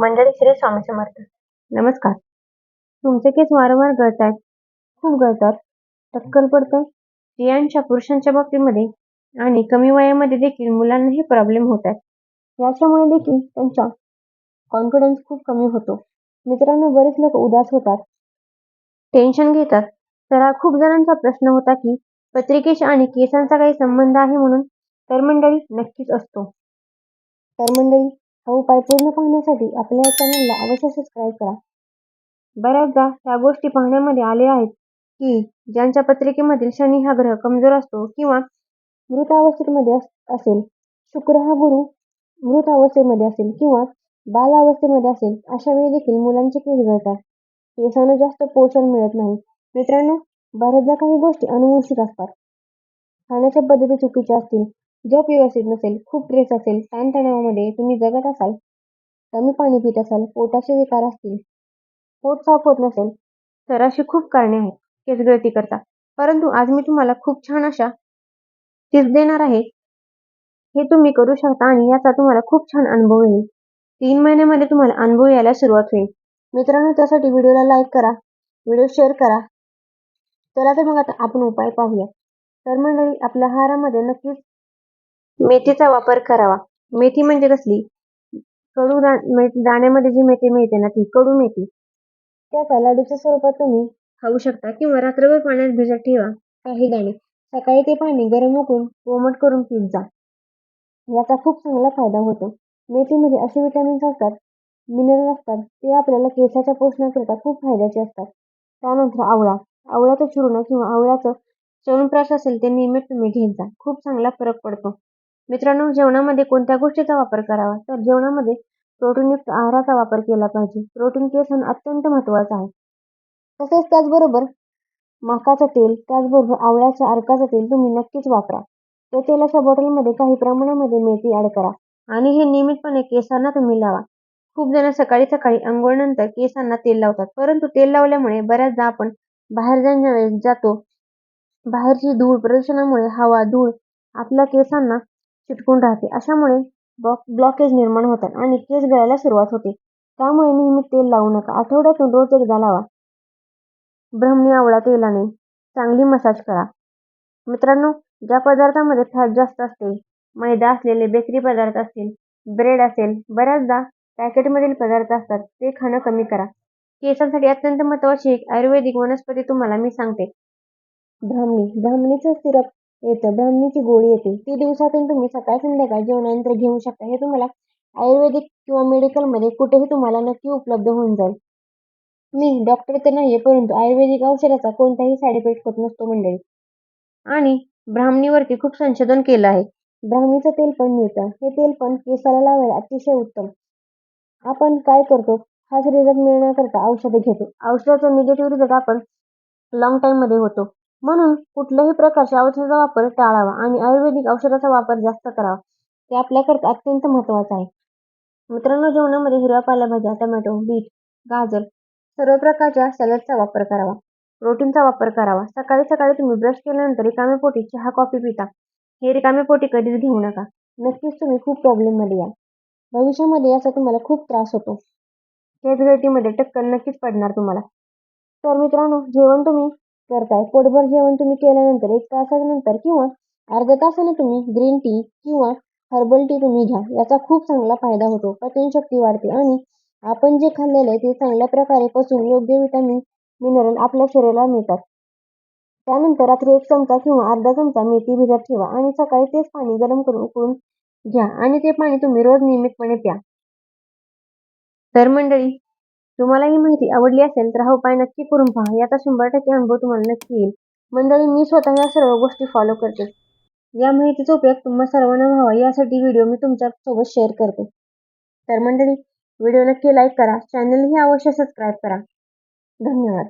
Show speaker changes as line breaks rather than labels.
मंडळी श्री स्वामी समर्थ. नमस्कार. तुमचे केस वारंवार गळतात खूप गळतात. टक्कल पडते स्त्रियांच्या पुरुषांच्या बाबतीमध्ये आणि कमी वयामध्ये देखील मुलांनाही प्रॉब्लेम होत आहेत याच्यामुळे देखील त्यांचा कॉन्फिडन्स खूप कमी होतो. मित्रांनो बरेच लोक उदास होतात. टेन्शन घेतात. तर हा खूप जणांचा प्रश्न होता की पत्रिकेशी आणि केसांचा काही संबंध आहे म्हणून तर मंडळी नक्कीच असतो. तर मंडळी हा उपाय पूर्ण पाहण्यासाठी आपल्या या चॅनलला अवश्य सबस्क्राईब करा. बऱ्याचदा ह्या गोष्टी पाहण्यामध्ये आल्या आहेत की ज्यांच्या पत्रिकेमधील शनी हा ग्रह कमजोर असतो किंवा मृतावस्थेमध्ये असेल शुक्र हा गुरु मृत अवस्थेमध्ये असेल किंवा बाल अवस्थेमध्ये असेल अशा वेळी देखील मुलांचे केस घडतात केसांना जास्त पोषण मिळत नाही. मित्रांनो बऱ्याचदा काही गोष्टी अनुवंशिक असतात. खाण्याच्या पद्धती चुकीच्या असतील झोप व्यवस्थित नसेल खूप स्ट्रेस असेल ताणतणावामध्ये तुम्ही जगत असाल कमी पाणी पित असाल पोटाचे विकार असतील पोट साफ होत नसेल तर अशी खूप कारणे आहेत केसगळती करता. परंतु आज मी तुम्हाला खूप छान अशा टिप्स देणार आहे. हे तुम्ही करू शकता आणि याचा तुम्हाला खूप छान अनुभव येईल. तीन महिन्यामध्ये तुम्हाला अनुभव यायला सुरुवात होईल. मित्रांनो त्यासाठी व्हिडिओला लाईक करा व्हिडिओ शेअर करा. चला तर मग आता आपण उपाय पाहूया. तर मंडळी आपल्या आहारामध्ये नक्कीच मेथीचा वापर करावा. मेथी म्हणजे कसली? कडू दा दाण्यामध्ये जी मेथी मिळते ना ती कडू मेथी. त्याचा लाडूच्या स्वरूपात तुम्ही खाऊ शकता किंवा रात्रभर पाण्यात भिजत ठेवा. काही दाणे. सकाळी ते पाणी गरम उकळून कोमट करून पीत जा. याचा खूप चांगला फायदा होतो. मेथीमध्ये असे विटॅमिन्स असतात मिनरल असतात ते आपल्याला केसाच्या पोषणाकरिता खूप फायद्याचे असतात. त्यानंतर आवळा. आवळ्याचं चूर्ण किंवा आवळ्याचं चवनप्राश असेल ते नियमित तुम्ही घेत जा. खूप चांगला फरक पडतो. मित्रांनो जेवणामध्ये कोणत्या गोष्टीचा वापर करावा? तर जेवणामध्ये प्रोटीनयुक्त आहाराचा वापर केला पाहिजे. प्रोटीन केस अत्यंत महत्त्वाचा आहे. तसेच त्याचबरोबर माकाचं तेल त्याचबरोबर आवळ्याच्या अर्काचं तेल तुम्ही नक्कीच वापरा. त्या तेलाच्या बॉटलमध्ये काही प्रमाणामध्ये मेथी ॲड करा आणि हे नियमितपणे केसांना तुम्ही लावा. खूप जण सकाळी सकाळी आंघोळनंतर केसांना तेल लावतात परंतु तेल लावल्यामुळे बऱ्याचदा आपण बाहेर जाण्याच्या वेळेस जातो. बाहेरची धूळ प्रदूषणामुळे हवा धूळ आपल्या केसांना चिटकून राहते. अशामुळे ब्लॉकेज निर्माण होतात आणि केस गळायला सुरुवात होते. त्यामुळे नेहमी तेल लावू नका. आठवड्यातून रोज एकदा लावा. ब्रह्मणी आवळा तेलाने चांगली मसाज करा. मित्रांनो ज्या पदार्थामध्ये फॅट जास्त असते मैदा असलेले बेकरी पदार्थ असतील ब्रेड असेल बऱ्याचदा पॅकेटमधील पदार्थ असतात ते खाणं कमी करा. केसांसाठी अत्यंत महत्त्वाची एक आयुर्वेदिक वनस्पती तुम्हाला मी सांगते. ब्राह्मणी ब्राह्मणीचं सिरप येतं. ब्राह्मणीची गोळी येते. ती दिवसातून तुम्ही सकाळ संध्याकाळ जेवणानंतर घेऊ शकता. हे तुम्हाला आयुर्वेदिक किंवा मेडिकलमध्ये कुठेही तुम्हाला नक्की उपलब्ध होऊन जाईल. मी डॉक्टर तर नाही आहे परंतु आयुर्वेदिक औषधाचा कोणताही साईड इफेक्ट होत नसतो मंडळी. आणि ब्राह्मणीवरती खूप संशोधन केलं आहे. ब्राह्मणीचं तेल पण मिळतं. हे तेल पण केसाला लावायला अतिशय उत्तम. आपण काय करतो? हाच रिझल्ट मिळण्याकरता औषधे घेतो. औषधाचा निगेटिव्ह रिझल्ट आपण लॉंग टाईममध्ये होतो. म्हणून कुठल्याही प्रकारच्या औषधाचा वापर टाळावा आणि आयुर्वेदिक औषधाचा वापर जास्त करावा. ते आपल्याकरता अत्यंत महत्त्वाचं आहे. मित्रांनो जेवणामध्ये हिरव्या पालेभाज्या टमॅटो बीट गाजर सर्व प्रकारच्या सॅलडचा वापर करावा. प्रोटीनचा वापर करावा. सकाळी सकाळी तुम्ही ब्रश केल्यानंतर रिकामे पोटी चहा कॉफी पिता. हे रिकाम्या पोटी कधीच घेऊ नका. नक्कीच तुम्ही खूप प्रॉब्लेममध्ये याल. भविष्यामध्ये याचा तुम्हाला खूप त्रास होतो. केसगळतीमध्ये टक्कल नक्कीच पडणार तुम्हाला. तर मित्रांनो जेवण तुम्ही करताय. पोटभर जेवण तुम्ही केल्यानंतर एक तासानंतर किंवा अर्ध्या तासाने तुम्ही ग्रीन टी किंवा हर्बल टी तुम्ही घ्या. याचा खूप चांगला फायदा होतो. पचनशक्ती वाढते आणि आपण जे खाल्लेलं आहे ते चांगल्या प्रकारे पचून योग्य विटॅमिन मिनरल आपल्या शरीराला मिळतात. त्यानंतर रात्री एक चमचा किंवा अर्धा चमचा मेथी भिजत ठेवा आणि सकाळी तेच पाणी गरम करून उकळून घ्या आणि ते पाणी तुम्ही रोज नियमितपणे प्या. तर मंडळी तुम्हाला ही माहिती आवडली असेल तर हा उपाय नक्की करून पहा. याचा शंभर टक्के अनुभव तुम्हाला नक्की येईल. मंडळी मी स्वतः या सर्व गोष्टी फॉलो करते. या माहितीचा उपयोग तुम्हा सर्वांना व्हावा. यासाठी व्हिडिओ मी तुमच्यासोबत शेअर करते. तर मंडळी व्हिडिओ नक्की लाईक करा. चॅनलही अवश्य सबस्क्राईब करा. धन्यवाद.